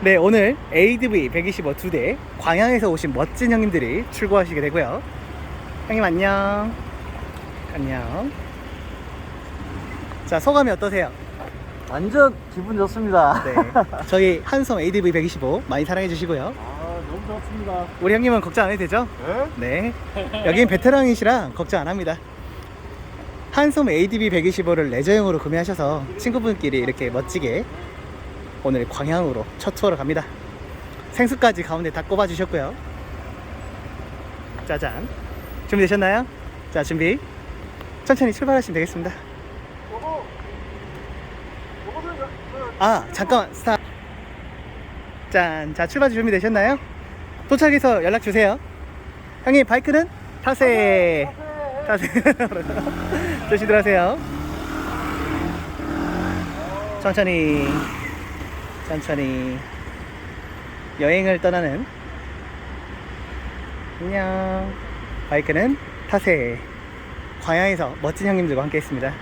네, 오늘 ADV 125 두 대 광양에서 오신 멋진 형님들이 출고하시게 되고요. 형님 안녕. 안녕. 자, 소감이 어떠세요? 완전 기분 좋습니다. 네. 저희 한섬 ADV 125 많이 사랑해 주시고요. 아, 너무 좋습니다. 우리 형님은 걱정 안 해도 되죠? 네? 네. 여긴 베테랑이시라 걱정 안 합니다. 한섬 ADV 125를 레저용으로 구매하셔서 친구분끼리 이렇게 멋지게 오늘 광양으로 첫 투어를 갑니다. 생수까지 가운데 다 꼽아 주셨고요. 짜잔. 준비되셨나요? 자, 준비. 천천히 출발하시면 되겠습니다. 아, 잠깐만. 스탑. 짠. 자, 출발 준비되셨나요? 도착해서 연락 주세요. 형님, 바이크는 타세. 타세. 조심들 하세요. 천천히. 천천히. 여행을 떠나는. 안녕. 바이크는 타세. 광양에서 멋진 형님들과 함께 했습니다.